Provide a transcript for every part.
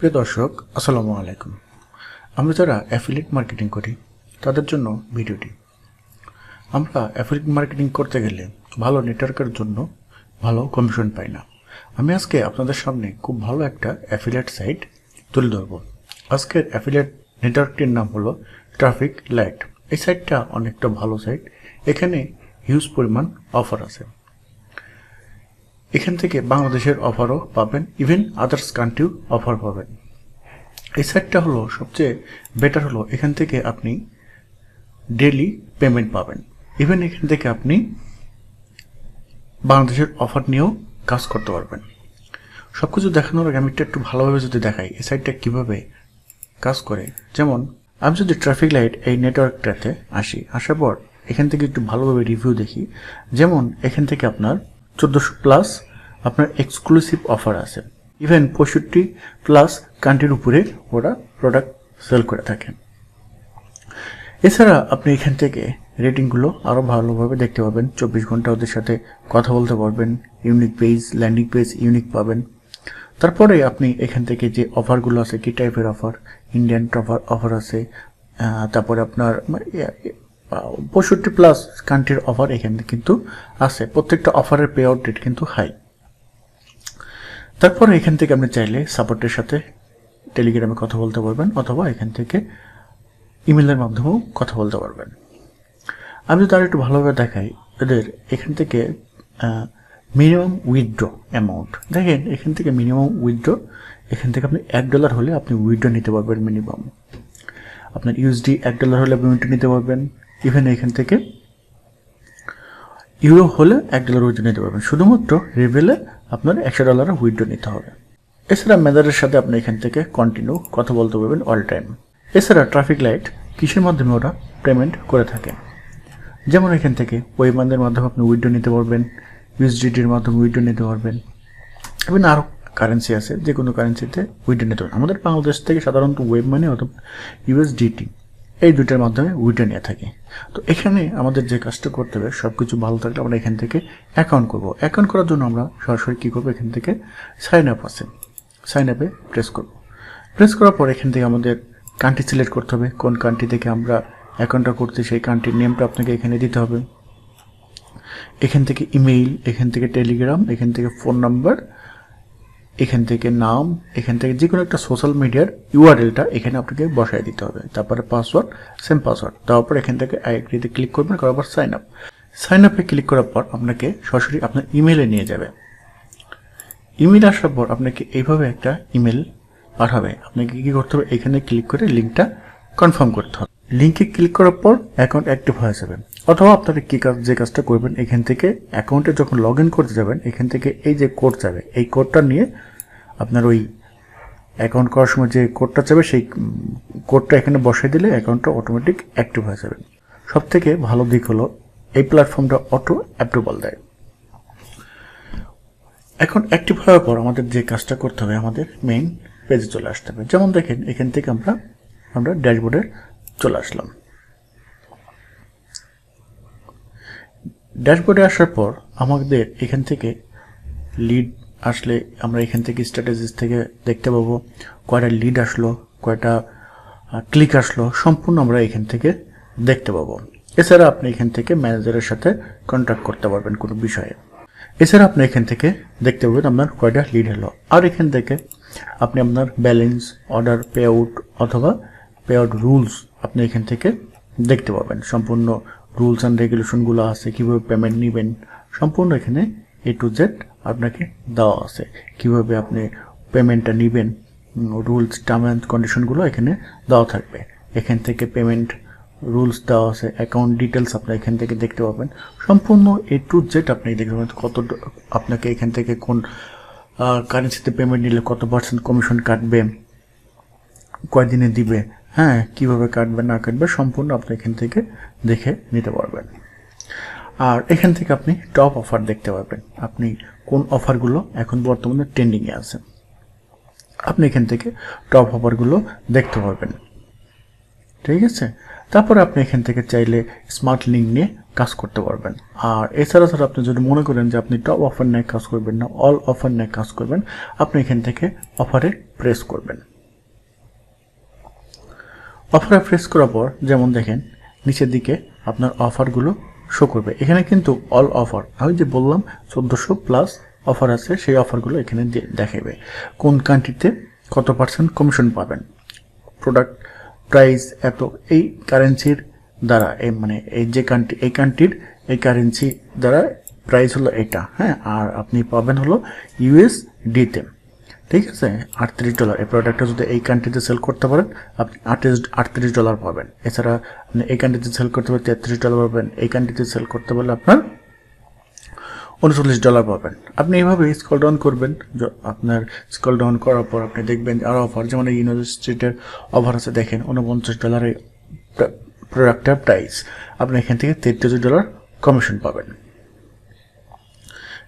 প্রিয় দর্শক, আসসালামু আলাইকুম। আমরা যারা অ্যাফিলিয়েট মার্কেটিং করি, তাদের জন্য ভিডিওটি। আমরা অ্যাফিলিয়েট মার্কেটিং করতে গেলে ভালো নেটওয়ার্কের জন্য ভালো কমিশন পাই না। আমি আজকে আপনাদের সামনে খুব ভালো একটা অ্যাফিলিয়েট সাইট তুলে ধরব। আজকের অ্যাফিলিয়েট নেটওয়ার্কটির নাম হলো ট্রাফিক লাইট এই সাইটটা অনেকটা ভালো সাইট এখানে হিউজ পরিমাণ অফার আছে। এখান থেকে বাংলাদেশের অফারও পাবেন ইভেন আদার্স কান্ট্রিও অফার পাবেন। এই সাইটটা হলো সবচেয়ে বেটার হলো, এখান থেকে আপনি ডেলি পেমেন্ট পাবেন। ইভেন এখান থেকে আপনি বাংলাদেশের অফার নিয়েও কাজ করতে পারবেন। সব কিছু দেখানোর আগে আমি একটু ভালোভাবে যদি দেখাই, এই সাইটটা কীভাবে কাজ করে। যেমন, আমি যদি ট্রাফিক লাইট এই নেটওয়ার্কটাতে আসি, আসার পর এখান থেকে একটু ভালোভাবে রিভিউ দেখি। যেমন, এখান থেকে আপনার চোদ্দোশো প্লাস আপনার এক্সক্লুসিভ অফার আছে। ইভেন পঁয়ষট্টি প্লাস কান্ট্রির উপরে ওরা প্রোডাক্ট সেল করে থাকেন। এছাড়া আপনি এখান থেকে রেটিংগুলো আরও ভালোভাবে দেখতে পাবেন। চব্বিশ ঘণ্টা ওদের সাথে কথা বলতে পারবেন unique page landing page unique পাবেন। তারপরে আপনি এখান থেকে যে অফারগুলো আছে, কী টাইপের অফার ইন্ডিয়ান অফার অফার আছে তারপরে আপনার পঁয়ষট্টি প্লাস কান্ট্রির অফার এখানে কিন্তু আছে। প্রত্যেকটা অফারের পে আউট রেট কিন্তু হাই তারপরে এখান থেকে আপনি চাইলে সাপোর্টের সাথে টেলিগ্রামে কথা বলতে পারবেন, অথবা এখান থেকে ইমেলের মাধ্যমেও কথা বলতে পারবেন। আমি যদি আর একটু ভালোভাবে দেখাই, এদের এখান থেকে মিনিমাম উইথড্র অ্যামাউন্ট দেখেন, এখান থেকে মিনিমাম উইথড্র এখান থেকে আপনি এক ডলার হলে আপনি উইথড্র নিতে পারবেন মিনিমাম আপনার ইউএসডি এক ডলার হলে আপনি উইথড্র নিতে পারবেন। ইভেন এখান থেকে ইউরো হলে এক ডলার উইথড্র নিতে পারবেন। শুধুমাত্র রেভেলে আপনার একশো ডলার উইথড্র নিতে হবে। এছাড়া মেদারের সাথে আপনি এখান থেকে কন্টিনিউ কথা বলতে পারবেন অল টাইম এছাড়া ট্রাফিক লাইট কিসের মাধ্যমে ওরা পেমেন্ট করে থাকে? যেমন এখান থেকে ওয়েবানের মাধ্যমে আপনি উইথড্র নিতে পারবেন ইউএসডিটির মাধ্যমে উইথড্র নিতে পারবেন। এবং আরও কারেন্সি আছে যে কোনো কারেন্সিতে উইথড্র নিতে পারবেন। আমাদের বাংলাদেশ থেকে সাধারণত ওয়েব মানি অথবা ইউএসডিটি এই দুইটার মাধ্যমে উইথড্র নিয়ে থাকি। তো এখানে আমাদের যে কাজটা করতে হবে সব কিছু ভালো থাকলে আমরা এখান থেকে অ্যাকাউন্ট করব। অ্যাকাউন্ট করার জন্য আমরা সরাসরি কী করব? এখান থেকে সাইন আপ আছে। সাইন আপে প্রেস করব। প্রেস করার পর এখান থেকে আমাদের কান্ট্রি সিলেক্ট করতে হবে। কোন কান্ট্রি থেকে আমরা অ্যাকাউন্টটা করতে সেই কান্ট্রির নেমটা আপনাকে এখানে দিতে হবে। এখান থেকে ইমেইল এখান থেকে টেলিগ্রাম এখান থেকে ফোন নাম্বার এখান থেকে নাম, এখান থেকে যে কোনো একটা সোশ্যাল মিডিয়ার ইউআরএলটা এখানে আপনাকে বসায় দিতে হবে। তারপরে পাসওয়ার্ড সেম পাসওয়ার্ড তারপর এখান থেকে আইডিতে ক্লিক করবেন, করার পর সাইন আপ সাইন আপে ক্লিক করার পর আপনাকে সরাসরি আপনার ইমেলে নিয়ে যাবে। ইমেল আসার পর আপনাকে এইভাবে একটা ইমেল পাঠাবে। আপনাকে কী করতে হবে? এখানে ক্লিক করে লিঙ্কটা কনফার্ম করতে হবে। লিঙ্কে ক্লিক করার পর অ্যাকাউন্ট অ্যাক্টিভ হয়ে যাবে। অথবা আপনারা কী কাজ যে কাজটা করবেন এখান থেকে অ্যাকাউন্টে যখন লগ করতে যাবেন, এখান থেকে এই যে কোড যাবে, এই কোডটা নিয়ে আপনার ওই অ্যাকাউন্ট করার সময় যে কোডটা চাবে সেই কোডটা এখানে বসাই দিলে অ্যাকাউন্টটা অটোমেটিক অ্যাক্টিভ হয়ে যাবে। সব থেকে ভালো দিক হলো, এই প্ল্যাটফর্মটা অটো অ্যাপ্রুভাল দেয়। এখন অ্যাক্টিভ হওয়ার পর আমাদের যে কাজটা করতে হবে, আমাদের মেইন পেজে চলে আসতে হবে। যেমন দেখেন, এখান থেকে আমরা আমরা ড্যাশবোর্ডে চলে আসলাম। ড্যাশবোর্ডে আসার পর আমাদের এখান থেকে লিড আসলে আমরা এখান থেকে স্ট্র্যাটেজিস থেকে দেখতে পাবো কয়টা লিড আসলো, কয়টা ক্লিক আসলো, সম্পূর্ণ আমরা এখান থেকে দেখতে পাবো। এছাড়া আপনি এখান থেকে ম্যানেজারের সাথে কন্ট্যাক্ট করতে পারবেন কোনো বিষয়ে। এছাড়া আপনি এখান থেকে দেখতে পাবেন আপনার কয়টা লিড হলো আর এখান থেকে আপনি আপনার ব্যালেন্স অর্ডার পে আউট অথবা পে আউট রুলস আপনি এখান থেকে দেখতে পাবেন। সম্পূর্ণ রুলস অ্যান্ড রেগুলেশনগুলো আছে, কীভাবে পেমেন্ট নেবেন, সম্পূর্ণ এখানে এ টু জেড আপনাকে দেওয়া আছে। কীভাবে আপনি পেমেন্টটা নেবেন রুলস টার্ম অ্যান্ড কন্ডিশনগুলো এখানে দেওয়া থাকবে। এখান থেকে পেমেন্ট রুলস দেওয়া আছে অ্যাকাউন্ট ডিটেলস আপনি এখান থেকে দেখতে পাবেন। সম্পূর্ণ এ টু জেড আপনি দেখতে পাবেন কত আপনাকে এখান থেকে কোন কারেন্সিতে পেমেন্ট নিলে কত পার্সেন্ট কমিশন কাটবে, কয়দিনে দিবে হ্যাঁ কীভাবে কাটবে, না কাটবে, সম্পূর্ণ আপনি এখান থেকে দেখে নিতে পারবেন। আর এখান থেকে আপনি টপ অফার দেখতে পারবেন। আপনি কোন অফারগুলো এখন বর্তমানে ট্রেন্ডিংয়ে আছে। আপনি এখান থেকে টপ অফারগুলো দেখতে পারবেন। ঠিক আছে? তারপরে আপনি এখান থেকে চাইলে স্মার্ট লিঙ্ক নিয়ে কাজ করতে পারবেন। আর এছাড়া স্যার, আপনি যদি মনে করেন যে আপনি টপ অফার নিয়ে কাজ করবেন না অল অফার নিয়ে কাজ করবেন, আপনি এখান থেকে অফারে প্রেস করবেন। অফারে প্রেস করার পর যেমন দেখেন, নিচের দিকে আপনার অফারগুলো শো করবে। এখানে কিন্তু অল অফার আমি যে বললাম চোদ্দোশো প্লাস অফার আছে, সেই অফারগুলো এখানে দেখাবে। কোন কান্ট্রিতে কত পার্সেন্ট কমিশন পাবেন? প্রোডাক্ট প্রাইস এত, এই কারেন্সির দ্বারা, এই মানে এই যে কান্ট্রি এই কান্ট্রির এই কারেন্সি দ্বারা প্রাইস হলো এটা হ্যাঁ? আর আপনি পাবেন হলো ইউএসডিতে ঠিক আছে? আটত্রিশ ডলার এই প্রোডাক্টটা যদি এই কান্ট্রিতে সেল করতে পারেন, আপনি আটত্রিশ আটত্রিশ ডলার পাবেন। এছাড়া আপনি এই কান্ট্রিতে সেল করতে পারলে তেত্রিশ ডলার পাবেন। এই কান্ট্রিতে সেল করতে পারলে আপনার উনচল্লিশ ডলার পাবেন। আপনি এইভাবে স্কল ডাউন করবেন। আপনার স্কল ডাউন করার পর আপনি দেখবেন আরও অফার যেমন এই ইউনিভার্সিটির অফার আছে, দেখেন, উনপঞ্চাশ ডলারের প্রোডাক্টের প্রাইস আপনি এখান থেকে তেত্রিশ ডলার কমিশন পাবেন।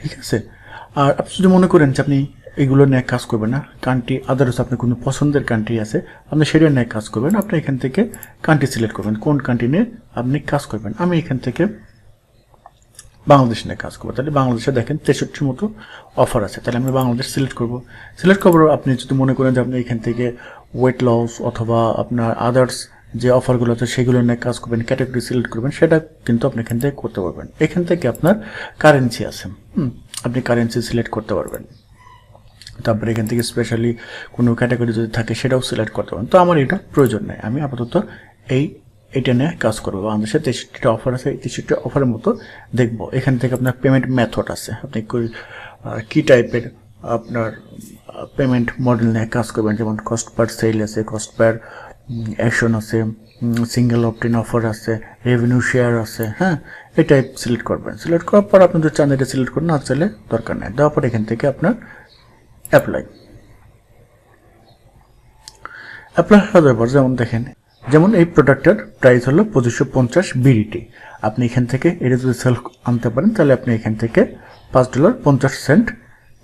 ঠিক আছে? আর আপনি যদি মনে করেন যে আপনি এগুলো নিয়ে কাজ করবেন না। কান্ট্রি আদার্স আপনার কোনো পছন্দের কান্ট্রি আছে আপনি সেটা নিয়ে কাজ করবেন। আপনি এখান থেকে কান্ট্রি সিলেক্ট করবেন কোন কান্ট্রি নিয়ে আপনি কাজ করবেন। আমি এখান থেকে বাংলাদেশ নিয়ে কাজ করব। তাহলে বাংলাদেশে দেখেন তেষট্টির মতো অফার আছে। তাহলে আমি বাংলাদেশ সিলেক্ট করব। সিলেক্ট পর আপনি যদি মনে করেন যে আপনি এখান থেকে ওয়েট লস অথবা আপনার আদার্স যে অফারগুলো আছে সেগুলো নিয়ে কাজ করবেন ক্যাটাগরি সিলেক্ট করবেন সেটা কিন্তু আপনি এখান থেকে করতে পারবেন। এখান থেকে আপনার কারেন্সি আছে। হুম, আপনি কারেন্সি সিলেক্ট করতে পারবেন। তারপরে এখান থেকে স্পেশালি কোনো ক্যাটাগরি যদি থাকে সেটাও সিলেক্ট করতে পারেন। তো আমার এটা প্রয়োজন নেই। আমি আপাতত এই, এটা নিয়ে কাজ করব। বাংলাদেশে তেষট্টিটা অফার আছে, এই অফারের মতো দেখব। এখান থেকে আপনার পেমেন্ট মেথড আছে। আপনি কি টাইপের আপনার পেমেন্ট মডেল নিয়ে কাজ করবেন? যেমন কস্ট পার সেল আছে কস্ট পার অ্যাকশন আছে সিঙ্গেল অপটিন অফার আছে রেভিনিউ শেয়ার আছে হ্যাঁ? এই টাইপ সিলেক্ট করবেন। সিলেক্ট করার পর আপনি যদি চান এটা সিলেক্ট করুন, না চাইলে দরকার নেই। দেওয়ার পর এখান থেকে আপনার অ্যাপ্লাই অ্যাপ্লাই হয়ে যাওয়ার যেমন দেখেন, যেমন এই প্রোডাক্টের প্রাইস হলো পঁচিশশো পঞ্চাশ বিডিটি আপনি এখান থেকে এটা যদি সেল আনতে পারেন, তাহলে আপনি এখান থেকে পাঁচ ডলার পঞ্চাশ সেন্ট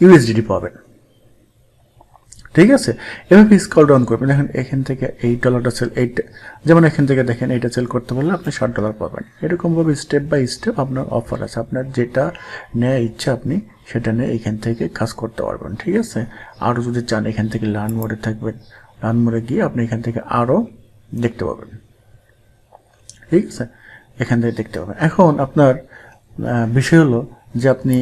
ইউএসডিটি পাবেন। ঠিক আছে? এভাবে স্কল ডাউন করবেন। এখন এখান থেকে এই ডলারটা সেল এইট যেমন এখান থেকে দেখেন, এইটা সেল করতে পারলে আপনি ষাট ডলার পাবেন। এরকমভাবে স্টেপ বাই স্টেপ আপনার অফার আছে। আপনার যেটা নেওয়া ইচ্ছা আপনি সেটা নিয়ে এখান থেকে কাজ করতে পারবেন। ঠিক আছে? আরও যদি চান এখান থেকে লার্ন মোডে থাকবেন লার্ন মোডে গিয়ে আপনি এখান থেকে আরও দেখতে পাবেন। ঠিক আছে? এখান থেকে দেখতে পাবেন। এখন আপনার বিষয় হলো যে আপনি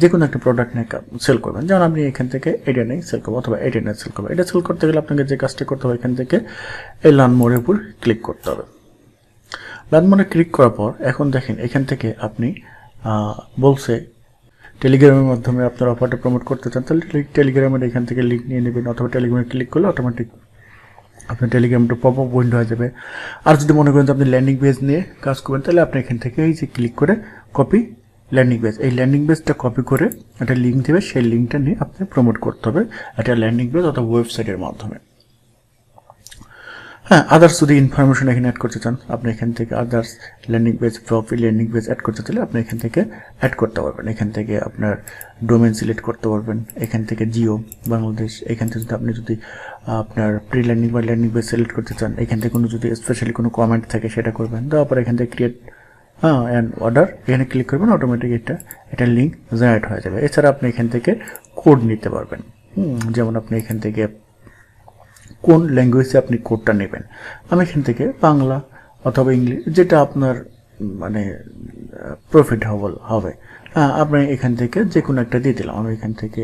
যে কোনো একটা প্রোডাক্ট নিয়ে সেল করবেন। যেমন আপনি এখান থেকে এটা নিয়ে সেল করবেন অথবা এটা নিয়ে সেল করবেন। এটা সেল করতে গেলে আপনাকে যে কাজটা করতে হবে এখান থেকে এই লার্ন মোড়ের উপর ক্লিক করতে হবে। লার্ন মোড়ে ক্লিক করার পর এখন দেখেন এখান থেকে আপনি বলছে টেলিগ্রামের মাধ্যমে আপনার অফারটা প্রমোট করতে চান, তাহলে টেলিগ্রামের এখান থেকে লিঙ্ক নিয়ে নেবেন অথবা টেলিগ্রামে ক্লিক করলে অটোমেটিক আপনার টেলিগ্রামটা পপ আপ উইন্ডো হয়ে যাবে। আর যদি মনে করেন যে আপনি ল্যান্ডিং পেজ নিয়ে কাজ করবেন, তাহলে আপনি এখান থেকে এই যে ক্লিক করে কপি ল্যান্ডিং পেজ এই ল্যান্ডিং পেজটা কপি করে একটা লিঙ্ক দেবে, সেই লিঙ্কটা নিয়ে আপনি প্রমোট করতে হবে একটা ল্যান্ডিং পেজ অথবা ওয়েবসাইটের মাধ্যমে। হ্যাঁ আদার্স যদি ইনফরমেশন এখানে অ্যাড করতে চান, আপনি এখান থেকে আদার্স ল্যান্ডিং পেজ প্রফি ল্যান্ডিং পেজ অ্যাড করতে চাইলে আপনি এখান থেকে অ্যাড করতে পারবেন। এখান থেকে আপনার ডোমেন সিলেক্ট করতে পারবেন, এখান থেকে জিও বাংলাদেশ, এখান থেকে যদি আপনি যদি আপনার প্রি ল্যান্ডিং বা ল্যান্ডিং পেজ সিলেক্ট করতে চান, এখান থেকে কোনো যদি স্পেশালি কোনো কমেন্ট থাকে সেটা করবেন, তারপর এখান থেকে ক্রিয়েট হ্যাঁ অ্যান্ড অর্ডার এখানে ক্লিক করবেন অটোমেটিক এটা এটা লিঙ্ক জেনারেট হয়ে যাবে। এছাড়া আপনি এখান থেকে কোড নিতে পারবেন। যেমন আপনি এখান থেকে কোন ল্যাঙ্গুয়েজে আপনি কোডটা নেবেন। আমি এখান থেকে বাংলা অথবা ইংলিশ, যেটা আপনার মানে প্রফিট হবে। হ্যাঁ আপনি এখান থেকে যে কোনো একটা দিয়ে দিলাম। আমি এখান থেকে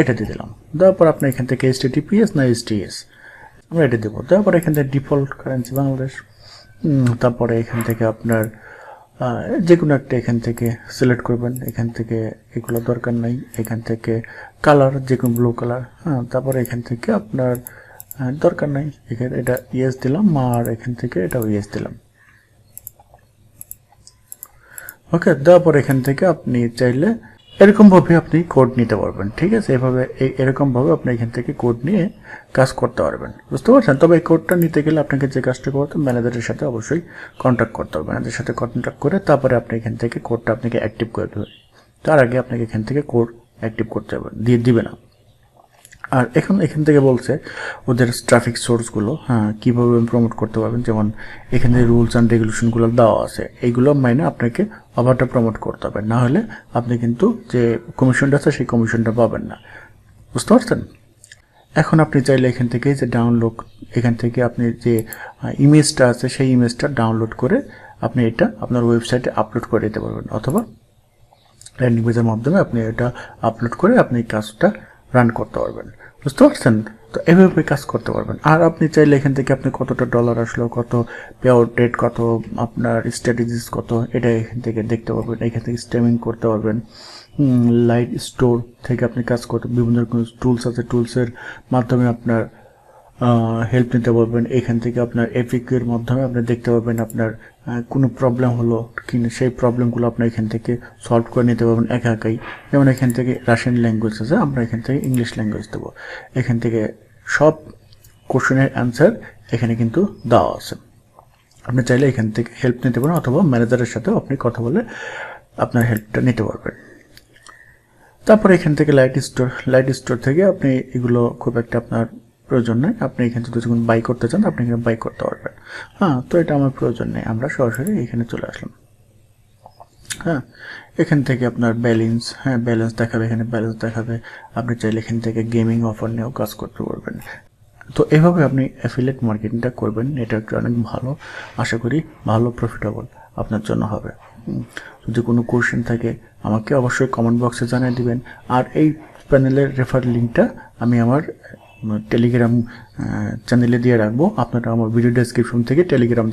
এটা দিয়ে দিলাম। দেওয়ার পর আপনি এখান থেকে এস টিপিএস না এস টিএস আমরা এটা দেবো। দেওয়ার পর এখান থেকে ডিফল্ট কারেন্সি বাংলাদেশ। তারপরে এখান থেকে আপনার যে কোনো একটা এখান থেকে সিলেক্ট করবেন। এখান থেকে এগুলো দরকার নাই। এখান থেকে কালার যে কোনো ব্লু কালার হ্যাঁ তারপরে এখান থেকে আপনার দরকার নাই। এখানে এটা ইয়েস দিলাম আর এখান থেকে এটাও ইয়েস দিলাম। ওকে তারপর পর এখান থেকে আপনি চাইলে এরকমভাবে আপনি কোড নিতে পারবেন, ঠিক আছে? এভাবে এরকম এরকমভাবে আপনি এখান থেকে কোড নিয়ে কাজ করতে পারবেন। বুঝতে পারছেন? তবে এই কোডটা নিতে গেলে আপনাকে যে কাজটা করতে ম্যানেজারের সাথে অবশ্যই কন্ট্যাক্ট করতে হবে। ম্যানেজারের সাথে কন্ট্যাক্ট করে তারপরে আপনি এখান থেকে কোডটা আপনাকে অ্যাক্টিভ করে দেবে। তার আগে আপনাকে এখান থেকে কোড অ্যাক্টিভ করতে হবে, দিয়ে দিবে না। আর এখন এখান থেকে বলছে ওদের ট্রাফিক সোর্সগুলো হ্যাঁ কীভাবে প্রমোট করতে পারবেন? যেমন এখানে রুলস অ্যান্ড রেগুলেশনগুলো দেওয়া আছে এইগুলো মাইনে আপনাকে অফারটা প্রমোট করতে হবে। না হলে আপনি কিন্তু যে কমিশনটা আছে, সেই কমিশনটা পাবেন না। বুঝতে পারছেন? এখন আপনি চাইলে এখান থেকে যে ডাউনলোড এখান থেকে আপনি যে ইমেজটা আছে, সেই ইমেজটা ডাউনলোড করে আপনি এটা আপনার ওয়েবসাইটে আপলোড করে দিতে পারবেন। অথবা ল্যান্ডিং পেজের মাধ্যমে আপনি এটা আপলোড করে আপনি কাজটা রান করতে পারবেন। বুঝতে পারছেন? তো এভাবে কাজ করতে পারবেন। আর আপনি চাইলে এখান থেকে আপনি কতটা ডলার আসলো, কত পে আউট ডেট কত, আপনার স্ট্র্যাটেজিস কত, এটা এখান থেকে দেখতে পারবেন, এখান থেকে স্টেমিং করতে পারবেন। লাইট স্টোর থেকে আপনি কাজ করতে, বিভিন্ন রকম টুলস আছে টুলসের মাধ্যমে আপনার হেল্প নিতে পারবেন। এখান থেকে আপনার এপিকের মাধ্যমে আপনি দেখতে পারবেন আপনার কোনো প্রবলেম হলো কিনা, সেই প্রবলেমগুলো আপনার এখান থেকে সলভ করে নিতে পারবেন একা একাই। যেমন এখান থেকে রাশিয়ান ল্যাঙ্গুয়েজ আছে, আমরা এখান থেকে ইংলিশ ল্যাঙ্গুয়েজ দেবো। এখান থেকে সব কোশ্চেনের অ্যান্সার এখানে কিন্তু দেওয়া আছে। আপনি চাইলে এখান থেকে হেল্প নিতে পারেন, অথবা ম্যানেজারের সাথেও আপনি কথা বলে আপনার হেল্পটা নিতে পারবেন। তারপরে এখান থেকে লাইট স্টোর লাইট স্টোর থেকে আপনি এগুলো খুব একটা আপনার প্রয়োজন নেই। আপনি এখান থেকে যখন বাই করতে চান, আপনি এখানে বাই করতে পারবেন। হ্যাঁ তো এটা আমার প্রয়োজন নেই। আমরা সরাসরি এখানে চলে আসলাম। হ্যাঁ এখান থেকে আপনার ব্যালেন্স হ্যাঁ ব্যালেন্স দেখাবে, এখানে ব্যালেন্স দেখাবে। আপনি চাইলে এখান থেকে গেমিং অফার নিয়েও কাজ করতে পারবেন। তো এভাবে আপনি অ্যাফিলেট মার্কেটিংটা করবেন। একটা অনেক ভালো, আশা করি ভালো প্রফিটেবল আপনার জন্য হবে। যদি কোনো কোশ্চেন থাকে, আমাকে অবশ্যই কমেন্ট বক্সে জানিয়ে দিবেন। আর এই প্যানেলের রেফার লিঙ্কটা আমি আমার টেলিগ্রাম চ্যানেলে দিয়ে রাখব। আপনারা আমার ভিডিও ডেসক্রিপশন থেকে টেলিগ্রাম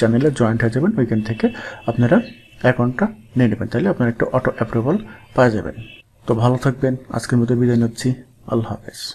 চ্যানেলে জয়েন্ট হয়ে যাবেন। ওইখান থেকে আপনারা অ্যাকাউন্টটা নিয়ে নেবেন। তাহলে আপনারা একটা অটো অ্যাপ্রুভাল পাওয়া যাবেন। তো ভালো থাকবেন। আজকের মতো বিদায় নিচ্ছি। আল্লাহ হাফেজ।